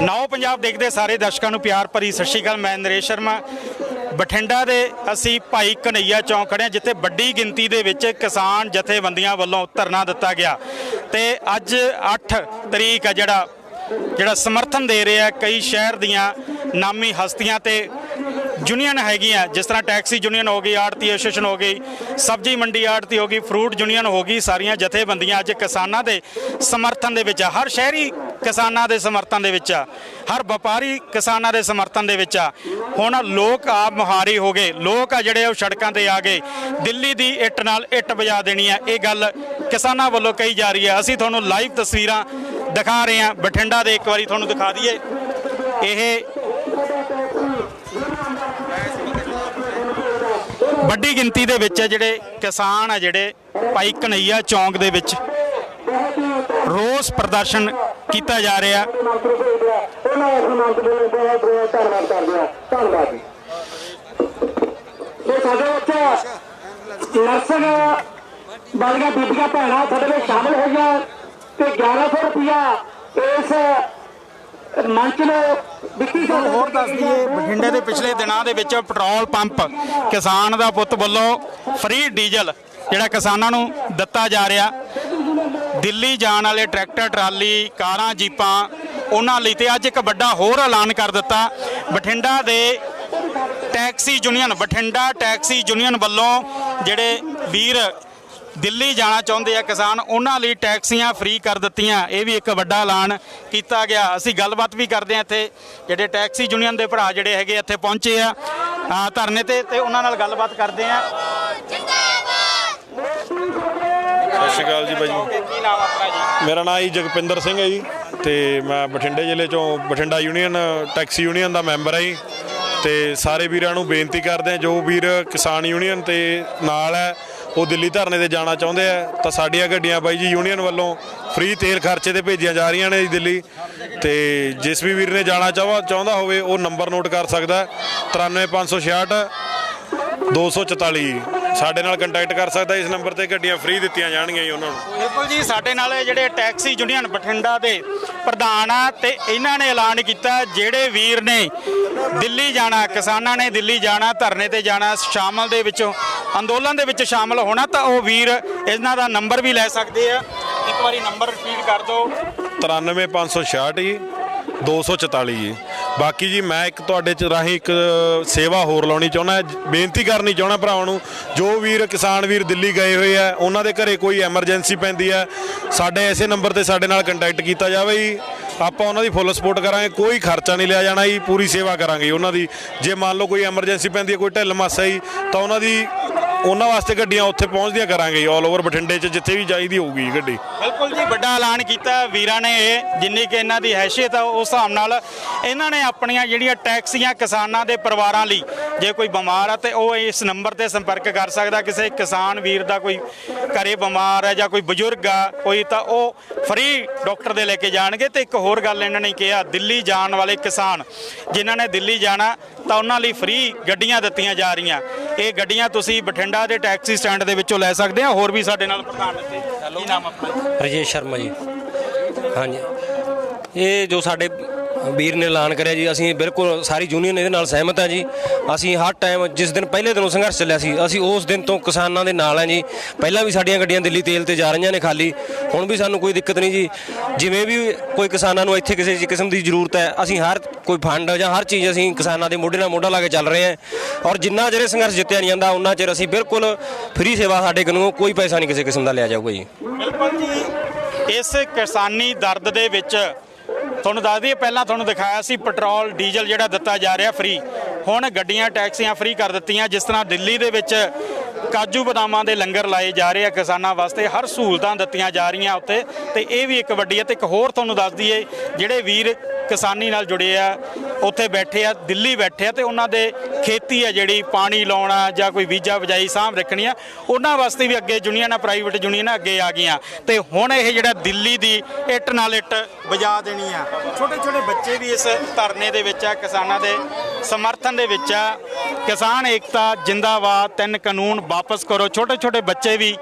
ਨੌ ਪੰਜਾਬ ਦੇਖਦੇ ਸਾਰੇ ਦਰਸ਼ਕਾਂ ਨੂੰ ਪਿਆਰ ਭਰੀ ਸਤਿ ਸ਼੍ਰੀ ਅਕਾਲ। ਮੈਂ ਨਰੇਸ਼ ਸ਼ਰਮਾ। ਬਠਿੰਡਾ ਦੇ ਅਸੀਂ ਭਾਈ ਕਨਈਆ ਚੌਂਕ ਖੜੇ ਜਿੱਥੇ ਵੱਡੀ ਗਿਣਤੀ ਦੇ ਵਿੱਚ ਕਿਸਾਨ ਜਥੇਬੰਦੀਆਂ ਵੱਲੋਂ ਧਰਨਾ ਦਿੱਤਾ ਗਿਆ। ਤੇ ਅੱਜ 8 ਤਰੀਕ ਹੈ ਜਿਹੜਾ ਜਿਹੜਾ ਸਮਰਥਨ ਦੇ ਰਿਹਾ ਕਈ ਸ਼ਹਿਰ ਦੀਆਂ ਨਾਮੀ ਹਸਤੀਆਂ ਤੇ ਯੂਨੀਅਨ ਹੈਗੀਆਂ, ਜਿਸ ਤਰ੍ਹਾਂ ਟੈਕਸੀ ਯੂਨੀਅਨ ਹੋ ਗਈ, ਆੜਤੀ ਐਸੋਸੀਏਸ਼ਨ ਹੋ ਗਈ, ਸਬਜ਼ੀ ਮੰਡੀ ਆੜਤੀ ਹੋ ਗਈ, ਫਰੂਟ ਯੂਨੀਅਨ ਹੋ ਗਈ, ਸਾਰੀਆਂ ਜਥੇਬੰਦੀਆਂ ਅੱਜ ਕਿਸਾਨਾਂ ਦੇ ਸਮਰਥਨ ਦੇ ਵਿੱਚ ਆ, ਹਰ ਸ਼ਹਿਰੀ ਕਿਸਾਨਾਂ ਦੇ ਸਮਰਥਨ ਦੇ ਵਿੱਚ ਆ, ਹਰ ਵਪਾਰੀ ਕਿਸਾਨਾਂ ਦੇ ਸਮਰਥਨ ਦੇ ਵਿੱਚ ਆ। ਹੁਣ ਲੋਕ ਆਪ ਮੁਹਾਰੀ ਹੋ ਗਏ, ਲੋਕ ਆ ਜਿਹੜੇ ਉਹ ਸੜਕਾਂ ਤੇ ਆ ਗਏ, ਦਿੱਲੀ ਦੀ ਇੱਟ ਨਾਲ ਇੱਟ ਵਜਾ ਦੇਣੀ ਆ, ਇਹ ਗੱਲ ਕਿਸਾਨਾਂ ਵੱਲੋਂ ਕਹੀ ਜਾ ਰਹੀ ਹੈ ਅਸੀਂ ਤੁਹਾਨੂੰ ਲਾਈਵ ਤਸਵੀਰਾਂ ਦਿਖਾ ਰਹੇ ਹਾਂ ਬਠਿੰਡਾ ਦੇ ਇੱਕ ਵਾਰੀ ਤੁਹਾਨੂੰ ਦਿਖਾ ਦਈਏ। ਇਹ ਵੱਡੀ ਗਿਣਤੀ ਦੇ ਵਿੱਚ ਜਿਹੜੇ ਕਿਸਾਨ ਆ ਜਿਹੜੇ ਭਾਈ ਕਨਈਆ ਚੌਂਕ ਦੇ ਵਿੱਚ ਰੋਸ ਪ੍ਰਦਰਸ਼ਨ ਕੀਤਾ ਜਾ ਰਿਹਾ। ਉਹਨਾਂ ਧੰਨਵਾਦ ਕਰਦੇ ਆ ਧੰਨਵਾਦ ਜੀ। ਸਾਡੇ ਵਿੱਚ ਨਰਸਾਂ ਵਾਲੀਆਂ ਬੀਬੀਆਂ ਭੈਣਾਂ ਸਾਡੇ ਵਿੱਚ ਸ਼ਾਮਲ ਹੋਈਆਂ ਤੇ 1100 ਰੁਪਇਆ ਇਸ ਤੁਹਾਨੂੰ ਹੋਰ ਦੱਸ ਦਈਏ ਬਠਿੰਡੇ ਦੇ ਪਿਛਲੇ ਦਿਨਾਂ ਦੇ ਵਿੱਚ ਪੈਟਰੋਲ ਪੰਪ ਕਿਸਾਨ ਦਾ ਪੁੱਤ ਵੱਲੋਂ ਫ੍ਰੀ ਡੀਜ਼ਲ ਜਿਹੜਾ ਕਿਸਾਨਾਂ ਨੂੰ ਦਿੱਤਾ ਜਾ ਰਿਹਾ। ਦਿੱਲੀ ਜਾਣ ਵਾਲੇ ਟਰੈਕਟਰ ਟਰਾਲੀ ਕਾਰਾਂ ਜੀਪਾਂ ਉਹਨਾਂ ਲਈ ਤੇ ਅੱਜ ਇੱਕ ਵੱਡਾ ਹੋਰ ਐਲਾਨ ਕਰ ਦਿੱਤਾ। ਬਠਿੰਡਾ ਦੇ taxi union Bathinda taxi union ਵੱਲੋਂ ਜਿਹੜੇ ਵੀਰ ਦਿੱਲੀ ਜਾਣਾ ਚਾਹੁੰਦੇ ਆ ਕਿਸਾਨ ਉਹਨਾਂ ਲਈ ਟੈਕਸੀਆਂ ਫ੍ਰੀ ਕਰ ਦਿੱਤੀਆਂ। ਇਹ ਵੀ ਇੱਕ ਵੱਡਾ ਐਲਾਨ ਕੀਤਾ ਗਿਆ। ਅਸੀਂ ਗੱਲਬਾਤ ਵੀ ਕਰਦੇ ਆ ਇੱਥੇ ਜਿਹੜੇ ਟੈਕਸੀ ਯੂਨੀਅਨ ਦੇ ਭਰਾ ਜਿਹੜੇ ਹੈਗੇ ਇੱਥੇ ਪਹੁੰਚੇ ਆ ਆ ਧਰਨੇ ਤੇ ਤੇ ਉਹਨਾਂ ਨਾਲ ਗੱਲਬਾਤ ਕਰਦੇ ਆ। ਸਤਿ ਸ਼੍ਰੀ ਅਕਾਲ ਜੀ ਬਾਈ ਜੀ ਕੀ ਨਾਮ ਆਪਣਾ ਜੀ? ਮੇਰਾ ਨਾਮ ਜੀ ਜਗਪਿੰਦਰ ਸਿੰਘ ਹੈ ਜੀ ਤੇ ਮੈਂ ਬਠਿੰਡੇ ਜ਼ਿਲ੍ਹੇ ਚੋਂ ਬਠਿੰਡਾ ਯੂਨੀਅਨ ਟੈਕਸੀ ਯੂਨੀਅਨ ਦਾ ਮੈਂਬਰ ਹਾਂ ਜੀ। ਤੇ ਸਾਰੇ ਵੀਰਾਂ ਨੂੰ ਬੇਨਤੀ ਕਰਦੇ ਹਾਂ ਜੋ ਵੀਰ ਕਿਸਾਨ ਯੂਨੀਅਨ ਤੇ ਨਾਲ ਹੈ ਉਹ ਦਿੱਲੀ ਧਰਨੇ ਤੇ ਜਾਣਾ ਚਾਹੁੰਦੇ ਆ ਤਾਂ ਸਾਡੀਆਂ ਗੱਡੀਆਂ ਬਾਈ ਜੀ ਯੂਨੀਅਨ ਵੱਲੋਂ ਫ੍ਰੀ ਤੇਲ ਖਰਚੇ ਤੇ ਭੇਜੀਆਂ ਜਾ ਰਹੀਆਂ ਨੇ ਜੀ ਦਿੱਲੀ। ਤੇ ਜਿਸ ਵੀ ਵੀਰ ਨੇ ਜਾਣਾ ਚਾਹਵਾ ਚਾਹੁੰਦਾ ਹੋਵੇ ਉਹ ਨੰਬਰ ਨੋਟ ਕਰ ਸਕਦਾ ਹੈ, 93566 244 ਸਾਡੇ ਨਾਲ ਕੰਟੈਕਟ ਕਰ ਸਕਦਾ ਇਸ ਨੰਬਰ ਤੇ ਗੱਡੀਆਂ ਫ੍ਰੀ ਦਿੱਤੀਆਂ ਜਾਣਗੀਆਂ ਜੀ ਉਹਨਾਂ ਨੂੰ। ਬਿਲਕੁਲ ਜੀ ਸਾਡੇ ਨਾਲ ਜਿਹੜੇ ਟੈਕਸੀ ਯੂਨੀਅਨ ਬਠਿੰਡਾ ਦੇ ਪ੍ਰਧਾਨ ਆ ਤੇ ਇਹਨਾਂ ਨੇ ਐਲਾਨ ਕੀਤਾ ਜਿਹੜੇ ਵੀਰ ਨੇ ਦਿੱਲੀ ਜਾਣਾ ਕਿਸਾਨਾਂ ਨੇ ਦਿੱਲੀ ਜਾਣਾ ਧਰਨੇ ਤੇ ਜਾਣਾ ਸ਼ਾਮਲ ਦੇ ਵਿੱਚੋਂ ਅੰਦੋਲਨ ਦੇ ਵਿੱਚ ਸ਼ਾਮਲ ਹੋਣਾ ਤਾਂ ਉਹ ਵੀਰ ਇਹਨਾਂ ਦਾ ਨੰਬਰ ਵੀ ਲੈ ਸਕਦੇ ਆ। ਇੱਕ ਵਾਰੀ ਨੰਬਰ ਰਿਪੀਟ ਕਰ ਦਿਓ। 93566 ਜੀ 244 ਜੀ। ਬਾਕੀ ਜੀ, ਮੈਂ ਇੱਕ ਤੁਹਾਡੇ ਚ ਰਾਹੀਂ ਇੱਕ ਸੇਵਾ ਹੋਰ ਲਾਉਣੀ ਚਾਹੁੰਦਾ, ਬੇਨਤੀ ਕਰਨੀ ਚਾਹੁੰਦਾ ਭਰਾਵਾਂ ਨੂੰ, ਜੋ ਵੀਰ, ਕਿਸਾਨ ਵੀਰ ਦਿੱਲੀ ਗਏ ਹੋਏ ਆ, ਉਹਨਾਂ ਦੇ ਘਰੇ ਕੋਈ ਐਮਰਜੈਂਸੀ ਪੈਂਦੀ ਹੈ ਸਾਡੇ ਐਸੇ ਨੰਬਰ ਤੇ ਸਾਡੇ ਨਾਲ ਕੰਟੈਕਟ ਕੀਤਾ ਜਾਵੇ ਜੀ। ਆਪਾਂ ਉਹਨਾਂ ਦੀ ਫੁੱਲ ਸਪੋਰਟ ਕਰਾਂਗੇ, ਕੋਈ ਖਰਚਾ ਨਹੀਂ ਲਿਆ ਜਾਣਾ ਜੀ, ਪੂਰੀ ਸੇਵਾ ਕਰਾਂਗੇ ਉਹਨਾਂ ਦੀ। ਜੇ ਮੰਨ ਲਓ ਕੋਈ ਐਮਰਜੈਂਸੀ ਪੈਂਦੀ ਹੈ ਕੋਈ ਢਿੱਲ ਮਾਸਾ ਜੀ, ਤਾਂ ਉਹਨਾਂ ਦੀ ਉਹਨਾਂ ਵਾਸਤੇ ਗੱਡੀਆਂ ਉੱਥੇ ਪਹੁੰਚਦੀਆਂ ਕਰਾਂਗੇ ਆਲ ਓਵਰ ਬਠਿੰਡੇ 'ਚ, ਜਿੱਥੇ ਵੀ ਚਾਹੀਦੀ ਹੋਊਗੀ ਗੱਡੀ। ਬਿਲਕੁਲ ਜੀ, ਵੱਡਾ ਐਲਾਨ ਕੀਤਾ ਵੀਰਾਂ ਨੇ ਇਹ, ਜਿੰਨੀ ਕਿ ਇਹਨਾਂ ਦੀ ਹੈਸੀਅਤ ਆ, ਉਸ ਹਿਸਾਬ ਨਾਲ ਇਹਨਾਂ ਨੇ ਆਪਣੀਆਂ ਜਿਹੜੀਆਂ ਟੈਕਸੀਆਂ ਕਿਸਾਨਾਂ ਦੇ ਪਰਿਵਾਰਾਂ ਲਈ ਜੇ ਕੋਈ ਬਿਮਾਰ ਆ ਤੇ ਉਹ ਇਸ ਨੰਬਰ ਤੇ ਸੰਪਰਕ ਕਰ ਸਕਦਾ। ਕਿਸੇ ਕਿਸਾਨ ਵੀਰ ਦਾ ਕੋਈ ਘਰੇ ਬਿਮਾਰ ਹੈ ਜਾਂ ਕੋਈ ਬਜ਼ੁਰਗ ਆ, ਕੋਈ ਤਾਂ ਉਹ ਫ੍ਰੀ ਡਾਕਟਰ ਦੇ ਲੈ ਕੇ ਜਾਣਗੇ। ਤੇ ਇੱਕ ਹੋਰ ਗੱਲ ਇਹਨਾਂ ਨੇ ਕਿਹਾ, ਦਿੱਲੀ ਜਾਣ ਵਾਲੇ ਕਿਸਾਨ ਜਿਨ੍ਹਾਂ ਨੇ ਦਿੱਲੀ ਜਾਣਾ, ਤਾਂ ਉਹਨਾਂ ਲਈ ਫ੍ਰੀ ਗੱਡੀਆਂ ਦਿੱਤੀਆਂ ਜਾ ਰਹੀਆਂ। ਇਹ ਗੱਡੀਆਂ ਤੁਸੀਂ ਬਠਿੰਡਾ ਦੇ ਟੈਕਸੀ ਸਟੈਂਡ ਦੇ ਵਿੱਚੋਂ ਲੈ ਸਕਦੇ ਆ। ਹੋਰ ਵੀ ਸਾਡੇ ਨਾਲ ਪ੍ਰਧਾਨ ਨੇ। ਕੀ ਨਾਮ ਆਪਣਾ? ਰਜੇਸ਼ ਸ਼ਰਮਾ ਜੀ। ਹਾਂਜੀ। ਇਹ ਜੋ ਸਾਡੇ ਵੀਰ ਨੇ ਐਲਾਨ ਕਰਿਆ ਜੀ, ਅਸੀਂ ਬਿਲਕੁਲ ਸਾਰੀ ਯੂਨੀਅਨ ਇਹਦੇ ਨਾਲ ਸਹਿਮਤ ਹਾਂ ਜੀ। ਅਸੀਂ ਹਰ ਟਾਈਮ ਜਿਸ ਦਿਨ ਪਹਿਲੇ ਦਿਨੋਂ ਸੰਘਰਸ਼ ਚੱਲਿਆ ਸੀ, ਅਸੀਂ ਉਸ ਦਿਨ ਤੋਂ ਕਿਸਾਨਾਂ ਦੇ ਨਾਲ ਹਾਂ ਜੀ। ਪਹਿਲਾਂ ਵੀ ਸਾਡੀਆਂ ਗੱਡੀਆਂ ਦਿੱਲੀ ਤੇਲ ਤੇ ਜਾ ਰਹੀਆਂ ਨੇ ਖਾਲੀ, ਹੁਣ ਵੀ ਸਾਨੂੰ ਕੋਈ ਦਿੱਕਤ ਨਹੀਂ ਜੀ। ਜਿਵੇਂ ਵੀ ਕੋਈ ਕਿਸਾਨਾਂ ਨੂੰ ਇੱਥੇ ਕਿਸੇ ਕਿਸਮ ਦੀ ਜ਼ਰੂਰਤ ਹੈ, ਅਸੀਂ ਹਰ ਕੋਈ ਫੰਡ ਜਾਂ ਹਰ ਚੀਜ਼ ਅਸੀਂ ਕਿਸਾਨਾਂ ਦੇ ਮੋਢੇ ਨਾਲ ਮੋਢਾ ਲਾ ਕੇ ਚੱਲ ਰਹੇ ਹਾਂ। ਔਰ ਜਿੰਨਾ ਚਿਰ ਸੰਘਰਸ਼ ਜਿੱਤਿਆ ਨਹੀਂ ਜਾਂਦਾ ਉਹਨਾਂ ਚਿਰ ਅਸੀਂ ਬਿਲਕੁਲ ਫ੍ਰੀ ਸੇਵਾ ਸਾਡੇ ਕੋਲੋਂ ਕੋਈ ਪੈਸਾ ਨਹੀਂ ਕਿਸੇ ਕਿਸਮ ਦਾ ਲਿਆ ਜਾਊਗਾ ਜੀ। ਬਿਲਕੁਲ ਜੀ, ਇਸ ਕਿਸਾਨੀ ਦਰਦ ਦੇ ਵਿੱਚ ਤੁਹਾਨੂੰ ਦੱਸ ਦਈਏ, ਪਹਿਲਾਂ ਤੁਹਾਨੂੰ ਦਿਖਾਇਆ ਸੀ ਪੈਟਰੋਲ, ਡੀਜ਼ਲ ਜਿਹੜਾ ਦਿੱਤਾ ਜਾ ਰਿਹਾ ਫ੍ਰੀ ਹੁਣ ਗੱਡੀਆਂ, ਟੈਕਸੀਆਂ ਫ੍ਰੀ ਕਰ ਦਿੱਤੀਆਂ। ਜਿਸ ਤਰ੍ਹਾਂ ਦਿੱਲੀ ਦੇ ਵਿੱਚ ਕਾਜੂ ਬਦਾਮਾਂ ਦੇ ਲੰਗਰ ਲਾਏ ਜਾ ਰਹੇ ਆ ਕਿਸਾਨਾਂ ਵਾਸਤੇ, ਹਰ ਸਹੂਲਤਾਂ ਦਿੱਤੀਆਂ ਜਾ ਰਹੀਆਂ ਉੱਥੇ। ਤੇ ਇਹ ਵੀ ਇੱਕ ਵੱਡੀ ਹੈ ਤੇ ਇੱਕ ਹੋਰ ਤੁਹਾਨੂੰ ਦੱਸ ਦਈਏ, ਜਿਹੜੇ ਵੀਰ ਕਿਸਾਨੀ ਨਾਲ ਜੁੜੇ ਆ, ਉੱਥੇ ਬੈਠੇ ਆ, ਦਿੱਲੀ ਬੈਠੇ ਆ ਤੇ ਉਹਨਾਂ ਦੇ ਖੇਤੀ ਆ ਜਿਹੜੀ ਪਾਣੀ ਲਾਉਣਾ ਜਾਂ ਕੋਈ ਬੀਜਾ ਬਜਾਈ ਸਾਂਭ ਰੱਖਣੀ ਆ, ਉਹਨਾਂ ਵਾਸਤੇ ਵੀ ਅੱਗੇ ਯੂਨੀਅਨਾਂ ਪ੍ਰਾਈਵੇਟ ਯੂਨੀਅਨਾਂ ਅੱਗੇ ਆ ਗਈਆਂ। ਤੇ ਹੁਣ ਇਹ ਜਿਹੜਾ ਦਿੱਲੀ ਦੀ ਇੱਟ ਨਾਲ ਇੱਟ ਵਜਾ ਦੇਣੀ ਆ। ਛੋਟੇ ਛੋਟੇ ਬੱਚੇ ਵੀ ਇਸ ਧਰਨੇ ਦੇ ਵਿੱਚ ਆ, ਕਿਸਾਨਾਂ ਦੇ ਸਮਰਥਨ ਦੇ ਵਿੱਚ ਆ। ਕਿਸਾਨ ਏਕਤਾ, ਜਿੰਦਾਬਾਦ, ਤਿੰਨ ਕਾਨੂੰਨ ਵਾਪਸ ਕਰੋ। ਛੋਟੇ ਛੋਟੇ ਬੱਚੇ ਵੀ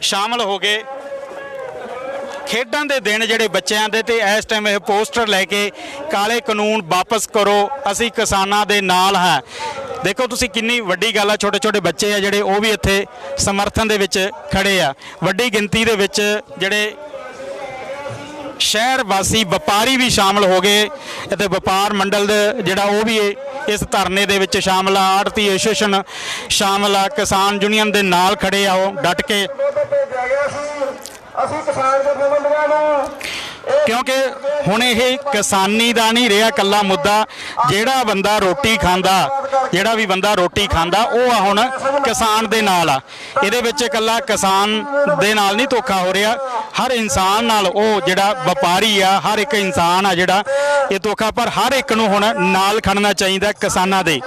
ਸ਼ਾਮਲ ਹੋ ਗਏ। ਖੇਡਾਂ ਦੇ ਦਿਨ ਜਿਹੜੇ ਬੱਚਿਆਂ ਦੇ ਤੇ ਇਸ ਟਾਈਮ ਇਹ ਪੋਸਟਰ ਲੈ ਕੇ ਕਾਲੇ ਕਾਨੂੰਨ ਵਾਪਸ ਕਰੋ, ਅਸੀਂ ਕਿਸਾਨਾਂ ਦੇ ਨਾਲ ਹਾਂ। ਦੇਖੋ ਤੁਸੀਂ ਕਿੰਨੀ ਵੱਡੀ ਗੱਲ ਆ ਛੋਟੇ ਛੋਟੇ ਬੱਚੇ ਆ ਜਿਹੜੇ ਉਹ ਵੀ ਇੱਥੇ ਸਮਰਥਨ ਦੇ ਵਿੱਚ ਖੜੇ ਆ। ਵੱਡੀ ਗਿਣਤੀ ਦੇ ਵਿੱਚ ਜਿਹੜੇ ਸ਼ਹਿਰ ਵਾਸੀ ਵਪਾਰੀ ਵੀ ਸ਼ਾਮਲ ਹੋ ਗਏ ਅਤੇ ਵਪਾਰ ਮੰਡਲ ਜਿਹੜਾ ਉਹ ਵੀ ਇਸ ਧਰਨੇ ਦੇ ਵਿੱਚ ਸ਼ਾਮਲ ਆ ਆੜਤੀ ਐਸੋਸੀਏਸ਼ਨ ਸ਼ਾਮਲ ਆ, ਕਿਸਾਨ ਯੂਨੀਅਨ ਦੇ ਨਾਲ ਖੜੇ ਆ ਉਹ ਡਟ ਕੇ। ਅਸੀਂ ਕਿਸਾਨ ਦੇ ਬੰਦਿਆਂ ਨੂੰ ਕਿਉਂਕਿ ਹੁਣ ਇਹ ਕਿਸਾਨੀ ਦਾ ਨਹੀਂ ਰਿਹਾ ਕੱਲਾ ਮੁੱਦਾ, ਜਿਹੜਾ ਬੰਦਾ ਰੋਟੀ ਖਾਂਦਾ, ਜਿਹੜਾ ਵੀ ਬੰਦਾ ਰੋਟੀ ਖਾਂਦਾ, ਉਹ ਆ ਹੁਣ ਕਿਸਾਨ ਦੇ ਨਾਲ ਆ। ਇਹਦੇ ਵਿੱਚ ਇਕੱਲਾ ਕਿਸਾਨ ਦੇ ਨਾਲ ਨਹੀਂ ਧੋਖਾ ਹੋ ਰਿਹਾ। ਹਰ ਇਨਸਾਨ ਨਾਲ ਉਹ ਜਿਹੜਾ ਵਪਾਰੀ ਆ, ਹਰ ਇੱਕ ਇਨਸਾਨ ਆ ਜਿਹੜਾ ਇਹ ਧੋਖਾ, ਪਰ ਹਰ ਇੱਕ ਨੂੰ ਹੁਣ ਨਾਲ ਖੜਨਾ ਚਾਹੀਦਾ ਕਿਸਾਨਾਂ ਦੇ।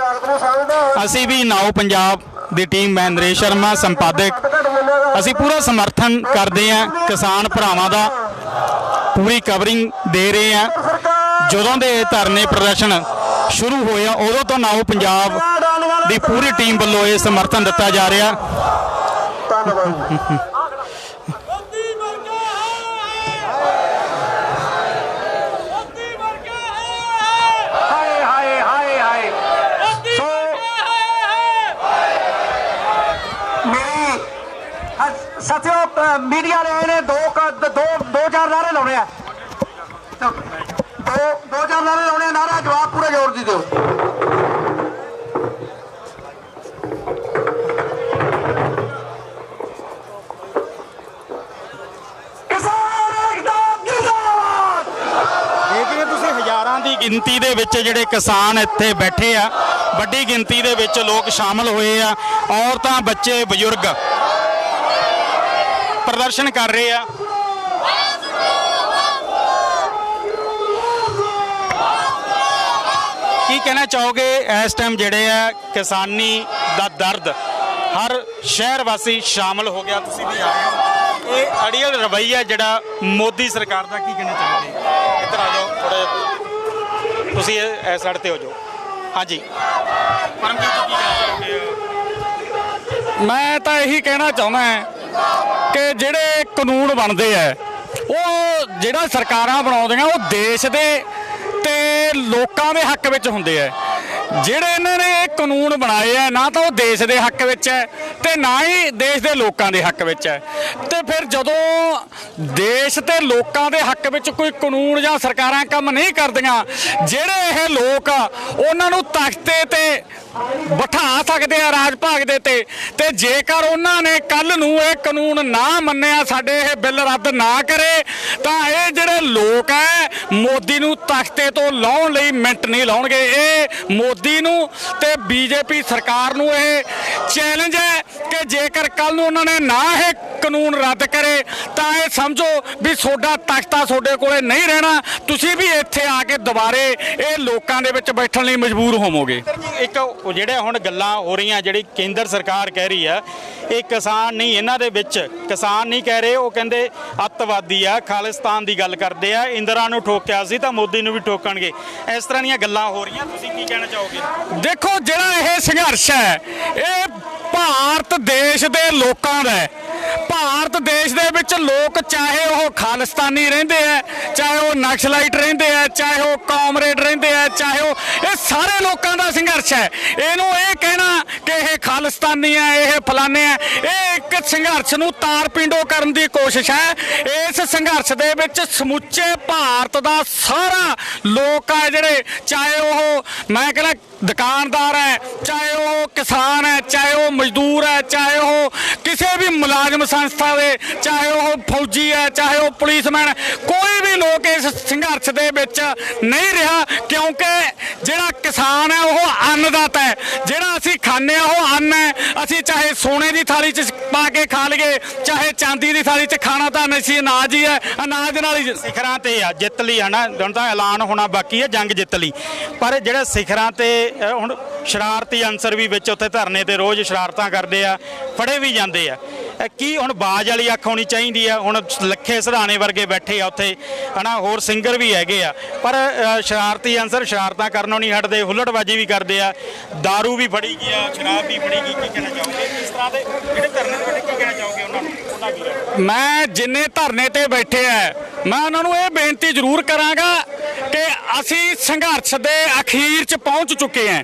ਅਸੀਂ ਵੀ ਨਾਓ ਪੰਜਾਬ ਦੀ ਟੀਮ ਮੈਂ ਸ਼ਰਮਾ, ਸੰਪਾਦਕ। ਅਸੀਂ ਪੂਰਾ ਸਮਰਥਨ ਕਰਦੇ ਹਾਂ ਕਿਸਾਨ ਭਰਾਵਾਂ ਦਾ। ਪੂਰੀ ਕਵਰਿੰਗ ਦੇ ਰਹੇ ਹਾਂ। ਜਦੋਂ ਦੇ ਇਹ ਧਰਨੇ ਪ੍ਰਦਰਸ਼ਨ ਸ਼ੁਰੂ ਹੋਇਆ ਉਦੋਂ ਤੋਂ ਨਾਓ ਪੰਜਾਬ ਦੀ ਪੂਰੀ ਟੀਮ ਵੱਲੋਂ ਇਹ ਸਮਰਥਨ ਦਿੱਤਾ ਜਾ ਰਿਹਾ। ਮੋਦੀ ਸਾਥੀਓ ਮੀਡੀਆ ਵਾਲੇ ਆਏ ਨੇ ਦੋ ਦੋ ਦੋ ਚਾਰ ਨਾਰੇ ਲਾਉਣੇ ਆ। ਦੋ ਦੋ ਚਾਰ ਨਾਰੇ ਲਾਉਣੇ ਆ ਨਾਰਾ ਜਵਾਬ ਪੂਰਾ ਜ਼ੋਰ ਦੀ ਦਿਓ। ਕਿਸਾਨ ਏਕਤਾ ਜਿੰਦਾਬਾਦ! ਤੁਸੀਂ ਹਜ਼ਾਰਾਂ ਦੀ ਗਿਣਤੀ ਦੇ ਵਿੱਚ ਜਿਹੜੇ ਕਿਸਾਨ ਇੱਥੇ ਬੈਠੇ ਆ, ਵੱਡੀ ਗਿਣਤੀ ਦੇ ਵਿੱਚ ਲੋਕ ਸ਼ਾਮਲ ਹੋਏ ਆ, ਔਰਤਾਂ, ਬੱਚੇ, ਬਜ਼ੁਰਗ। ਪ੍ਰਦਰਸ਼ਨ ਕਰ ਰਹੇ ਆ। ਕੀ ਕਹਿਣਾ ਚਾਹੋਗੇ ਇਸ ਟਾਈਮ ਜਿਹੜੇ ਆ ਕਿਸਾਨੀ ਦਾ ਦਰਦ? ਹਰ ਸ਼ਹਿਰ ਵਾਸੀ ਸ਼ਾਮਲ ਹੋ ਗਿਆ, ਤੁਸੀਂ ਵੀ ਆਏ ਹੋ। ਇਹ ਅੜੀਅਲ ਰਵਈਆ ਜਿਹੜਾ ਮੋਦੀ ਸਰਕਾਰ ਦਾ, ਕੀ ਕਹਿਣਾ ਚਾਹੋਗੇ? ਇੱਧਰ ਆ ਜਾਓ ਥੋੜੇ ਤੁਸੀਂ ਇਹ ਇਸ ਸਾਈਡ ਤੇ ਹੋ ਜਾਓ। ਹਾਂਜੀ। ਪਰਮਜੀਤ ਜੀ, ਕੀ ਕਹਿਣਾ ਚਾਹੋਗੇ? ਮੈਂ ਤਾਂ ਇਹੀ ਕਹਿਣਾ ਚਾਹੁੰਦਾ ਹਾਂ ਕਿ ਜਿਹੜੇ ਕਾਨੂੰਨ ਬਣਦੇ ਆ, ਉਹ ਜਿਹੜਾ ਸਰਕਾਰਾਂ ਬਣਾਉਂਦੀਆਂ, ਉਹ ਦੇਸ਼ ਦੇ ਤੇ ਲੋਕਾਂ ਦੇ ਹੱਕ ਵਿੱਚ ਹੁੰਦੇ ਆ। ਜਿਹੜੇ ਇਹਨਾਂ ਨੇ ਇਹ ਕਾਨੂੰਨ ਬਣਾਏ ਆ, ਨਾ ਤਾਂ ਉਹ ਦੇਸ਼ ਦੇ ਹੱਕ ਵਿੱਚ ਹੈ ਤੇ ਨਾ ਹੀ ਦੇਸ਼ ਦੇ ਲੋਕਾਂ ਦੇ ਹੱਕ ਵਿੱਚ ਹੈ। ਤੇ ਫਿਰ ਜਦੋਂ ਦੇਸ਼ ਤੇ ਲੋਕਾਂ ਦੇ ਹੱਕ ਵਿੱਚ ਕੋਈ ਕਾਨੂੰਨ ਜਾਂ ਸਰਕਾਰਾਂ ਕੰਮ ਨਹੀਂ ਕਰਦੀਆਂ, ਜਿਹੜੇ ਇਹ ਲੋਕ ਉਹਨਾਂ ਨੂੰ ਤਖਤੇ ਤੇ ਬਿਠਾ ਸਕਦੇ ਆ ਰਾਜ ਭਾਗ ਦੇ ਤੇ। ਤੇ ਜੇਕਰ ਉਹਨਾਂ ਨੇ ਕੱਲ ਨੂੰ ਇਹ ਕਾਨੂੰਨ ਨਾ ਮੰਨਿਆ, ਸਾਡੇ ਇਹ ਬਿੱਲ ਰੱਦ ਨਾ ਕਰੇ, ਤਾਂ ਇਹ ਜਿਹੜੇ ਲੋਕ ਐ, ਮੋਦੀ ਨੂੰ ਤਖਤੇ ਤੋਂ ਲਾਉਣ ਲਈ ਮਿੰਟ ਨਹੀਂ ਲਾਉਣਗੇ। ਇਹ ਮੋਦੀ ਨੂੰ ਤੇ ਬੀਜੇਪੀ ਸਰਕਾਰ ਨੂੰ ਇਹ ਚੈਲੰਜ ਹੈ ਕਿ ਜੇਕਰ ਕੱਲ ਨੂੰ ਉਹਨਾਂ ਨੇ ਨਾ ਇਹ ਕਾਨੂੰਨ ਰੱਦ ਕਰੇ ਤਾਂ ਇਹ ਸਮਝੋ ਵੀ ਤੁਹਾਡਾ ਤਖਤਾ ਤੁਹਾਡੇ ਕੋਲੇ ਨਹੀਂ ਰਹਿਣਾ। ਤੁਸੀਂ ਵੀ ਇੱਥੇ ਆ ਕੇ ਦੁਬਾਰੇ ਇਹ ਲੋਕਾਂ ਦੇ ਵਿੱਚ ਬੈਠਣ ਲਈ ਮਜਬੂਰ ਹੋਵੋਗੇ। ਇੱਕ ਜਿਹੜੇ ਹੁਣ ਗੱਲਾਂ ਹੋ ਰਹੀਆਂ ਜਿਹੜੀ ਕੇਂਦਰ ਸਰਕਾਰ ਕਹਿ ਰਹੀ ਆ ਇਹ ਕਿਸਾਨ ਨਹੀਂ ਇਹਨਾਂ ਦੇ ਵਿੱਚ ਕਿਸਾਨ ਨਹੀਂ ਕਹਿ ਰਹੇ ਉਹ ਕਹਿੰਦੇ ਅੱਤਵਾਦੀ ਆ ਖਾਲਿਸਤਾਨ ਦੀ ਗੱਲ ਕਰਦੇ ਆ ਇੰਦਰਾ ਨੂੰ ਠੋਕਿਆ ਸੀ ਤਾਂ ਮੋਦੀ ਨੂੰ ਵੀ ਠੋਕਣਗੇ। ਇਸ ਤਰ੍ਹਾਂ ਦੀਆਂ ਗੱਲਾਂ ਹੋ ਰਹੀਆਂ ਤੁਸੀਂ ਕੀ ਕਹਿਣਾ ਚਾਹੋਗੇ? ਦੇਖੋ ਜਿਹੜਾ ਇਹ ਸੰਘਰਸ਼ ਹੈ ਇਹ ਭਾਰਤ ਦੇਸ਼ ਦੇ ਲੋਕਾਂ ਦਾ ਹੈ। ਭਾਰਤ ਦੇਸ਼ ਦੇ ਵਿੱਚ ਲੋਕ ਚਾਹੇ ਉਹ ਖਾਲਿਸਤਾਨੀ ਰਹਿੰਦੇ ਆ, ਚਾਹੇ ਉਹ ਨਕਸਲਾਈਟ ਰਹਿੰਦੇ ਆ, ਚਾਹੇ ਉਹ ਕਾਮਰੇਡ ਰਹਿੰਦੇ ਆ, ਚਾਹੇ ਉਹ ਇਹ ਸਾਰੇ ਲੋਕਾਂ ਦਾ ਸੰਘਰਸ਼ ਹੈ। ਇਹਨੂੰ ਇਹ ਕਹਿਣਾ ਕਿ ਇਹ ਖਾਲਿਸਤਾਨੀ ਹੈ, ਇਹ ਫਲਾਨੇ ਹੈ, ਇਹ ਇੱਕ ਸੰਘਰਸ਼ ਨੂੰ ਤਾਰ ਪਿੰਡੋ ਕਰਨ ਦੀ ਕੋਸ਼ਿਸ਼ ਹੈ। ਇਸ ਸੰਘਰਸ਼ ਦੇ ਵਿੱਚ ਸਮੁੱਚੇ ਭਾਰਤ ਦਾ ਸਾਰਾ ਲੋਕ ਆ ਜਿਹੜੇ, ਚਾਹੇ ਉਹ ਮੈਂ ਕਹਿੰਦਾ ਦੁਕਾਨਦਾਰ ਹੈ, ਚਾਹੇ ਉਹ ਕਿਸਾਨ ਹੈ, ਚਾਹੇ ਉਹ ਮਜ਼ਦੂਰ ਹੈ, ਚਾਹੇ ਉਹ ਕਿਸੇ ਵੀ ਮੁਲਾਜ਼ਮ ਸੰਸਥਾ ਦੇ, ਚਾਹੇ ਉਹ ਫੌਜੀ ਹੈ, ਚਾਹੇ ਉਹ ਪੁਲਿਸਮੈਨ, ਕੋਈ ਵੀ ਲੋਕ ਇਸ ਸੰਘਰਸ਼ ਦੇ ਵਿੱਚ ਨਹੀਂ ਰਿਹਾ, ਕਿਉਂਕਿ ਜਿਹੜਾ ਕਿਸਾਨ ਹੈ, ਉਹ ਅੰਨਦਾਤਾ ਹੈ। ਜਿਹੜਾ ਅਸੀਂ ਖਾਂਦੇ ਆ ਉਹ ਅੰਨ ਹੈ। ਅਸੀਂ ਚਾਹੇ ਸੋਨੇ ਦੀ ਥਾਲੀ 'ਚ ਪਾ ਕੇ ਖਾ ਲਈਏ, ਚਾਹੇ ਚਾਂਦੀ ਦੀ ਥਾਲੀ 'ਚ ਖਾਣਾ ਤਾਂ ਨਸੀ ਅਨਾਜ ਹੀ ਹੈ, ਅਨਾਜ ਨਾਲ ਹੀ ਸਿਖਰਾਂ ਤੇ ਆ, ਜਿੱਤ ਲਈ ਹਨਾ। ਹੁਣ ਤਾਂ ਐਲਾਨ ਹੋਣਾ ਬਾਕੀ ਹੈ, ਜੰਗ ਜਿੱਤ ਲਈ। ਪਰ ਜਿਹੜਾ ਸਿਖਰਾਂ ਤੇ ਹੁਣ ਸ਼ਰਾਰਤੀ ਅਨਸਰ ਵੀ ਵਿੱਚ ਉੱਥੇ ਧਰਨੇ ਤੇ ਰੋਜ਼ ਸ਼ਰਾਰਤਾਂ ਕਰਦੇ ਆ, ਫੜੇ ਵੀ ਜਾਂਦੇ ਆ। ਕੀ ਹੁਣ ਬਾਜ ਵਾਲੀ ਅੱਖ ਹੋਣੀ ਚਾਹੀਦੀ ਆ? ਹੁਣ ਲੱਖੇ ਸਧਾਣੇ ਵਰਗੇ ਬੈਠੇ ਆ ਉੱਥੇ, ਹਨਾ, ਹੋਰ ਸਿੰਗਰ ਵੀ ਹੈਗੇ ਆ। ਪਰ ਸ਼ਰਾਰਤੀ ਅਨਸਰ ਸ਼ਰਾਰਤਾਂ ਕਰਨੋਂ ਨਹੀਂ ਹਟਦੇ ਦੇ ਹੁੱਲੜਬਾਜੀ ਵੀ ਕਰਦੇ ਆ। दारू ਵੀ ਫੜੀ ਗਈ ਆ, ਸ਼ਰਾਬ ਵੀ ਫੜੀ ਗਈ, ਕੀ ਕਹਿਣਾ ਚਾਹੋਗੇ? ਇਸ ਤਰ੍ਹਾਂ ਦੇ ਜਿਹੜੇ ਧਰਨੇ ਦੇ ਕੀ ਕਹਿਣਾ ਚਾਹੋਗੇ ਉਹਨਾਂ ਨੂੰ, ਉਹਨਾਂ ਵੀਰਾਂ ਮੈਂ ਜਿੰਨੇ ਧਰਨੇ ਤੇ ਬੈਠੇ ਆ, ਮੈਂ ਉਹਨਾਂ ਨੂੰ ਇਹ ਬੇਨਤੀ ਜ਼ਰੂਰ ਕਰਾਂਗਾ ਕਿ ਅਸੀਂ ਸੰਘਰਸ਼ ਦੇ ਅਖੀਰ 'ਚ ਪਹੁੰਚ ਚੁੱਕੇ ਹਾਂ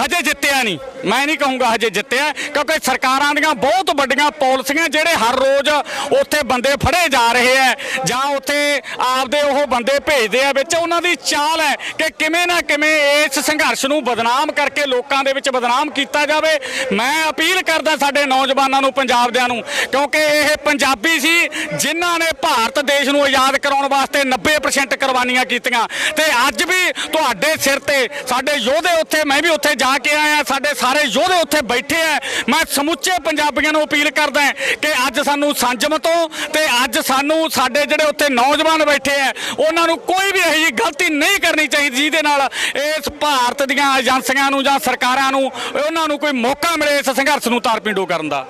ਹਜੇ ਜਿੱਤਿਆ ਨਹੀਂ। ਮੈਂ ਨਹੀਂ ਕਹੂੰਗਾ ਹਜੇ ਜਿੱਤਿਆ, ਕਿਉਂਕਿ ਸਰਕਾਰਾਂ ਦੀਆਂ ਬਹੁਤ ਵੱਡੀਆਂ ਪਾਲਿਸੀਆਂ ਜਿਹੜੇ ਹਰ ਰੋਜ਼ ਉੱਥੇ ਬੰਦੇ ਫੜੇ ਜਾ ਰਹੇ ਆ ਜਾਂ ਉੱਥੇ ਆਪਦੇ ਉਹ ਬੰਦੇ ਭੇਜਦੇ ਆ ਵਿੱਚ ਉਹਨਾਂ ਦੀ ਚਾਲ ਹੈ ਕਿ ਕਿਵੇਂ ਨਾ ਕਿਵੇਂ ਇਸ ਸੰਘਰਸ਼ ਨੂੰ ਬਦਨਾਮ ਕਰਕੇ ਲੋਕਾਂ ਦੇ ਵਿੱਚ ਬਦਨਾਮ ਕੀਤਾ ਜਾਵੇ। ਮੈਂ ਅਪੀਲ ਕਰਦਾ ਸਾਡੇ ਨੌਜਵਾਨਾਂ ਨੂੰ, ਪੰਜਾਬਦਿਆਂ ਨੂੰ, ਕਿਉਂਕਿ ਇਹ ਪੰਜਾਬੀ ਸੀ ਜਿਨ੍ਹਾਂ ਨੇ ਭਾਰਤ ਦੇਸ਼ ਨੂੰ ਆਜ਼ਾਦ ਕਰਾਉਣ ਵਾਸਤੇ 90% ਕੁਰਬਾਨੀਆਂ ਕੀਤੀਆਂ। ਤੇ ਅੱਜ ਵੀ ਤੁਹਾਡੇ ਸਿਰ ਤੇ ਸਾਡੇ ਯੋਧੇ ਉੱਥੇ, ਮੈਂ ਵੀ ਉੱਥੇ ਜਾ ਕੇ ਆਇਆ, ਸਾਡੇ ਸਾਰੇ ਯੋਧੇ ਉੱਥੇ ਬੈਠੇ ਆ। ਮੈਂ ਸਮੁੱਚੇ ਪੰਜਾਬੀਆਂ ਨੂੰ ਅਪੀਲ ਕਰਦਾ ਕਿ ਅੱਜ ਸਾਨੂੰ ਸੰਜਮ ਤੋਂ ਤੇ ਅੱਜ ਸਾਨੂੰ ਸਾਡੇ ਜਿਹੜੇ ਉੱਥੇ ਨੌਜਵਾਨ ਬੈਠੇ ਆ, ਉਹਨਾਂ ਨੂੰ ਕੋਈ ਵੀ ਇਹੋ ਜਿਹੀ ਗਲਤੀ ਨਹੀਂ ਕਰਨੀ ਚਾਹੀਦੀ ਜਿਹਦੇ ਨਾਲ ਇਸ ਭਾਰਤ ਦੀਆਂ ਏਜੰਸੀਆਂ ਨੂੰ ਜਾਂ ਸਰਕਾਰਾਂ ਨੂੰ, ਉਹਨਾਂ ਨੂੰ ਕੋਈ ਮੌਕਾ ਮਿਲੇ ਇਸ ਸੰਘਰਸ਼ ਨੂੰ ਤਾਰਪਿੰਡੋ ਕਰਨ ਦਾ।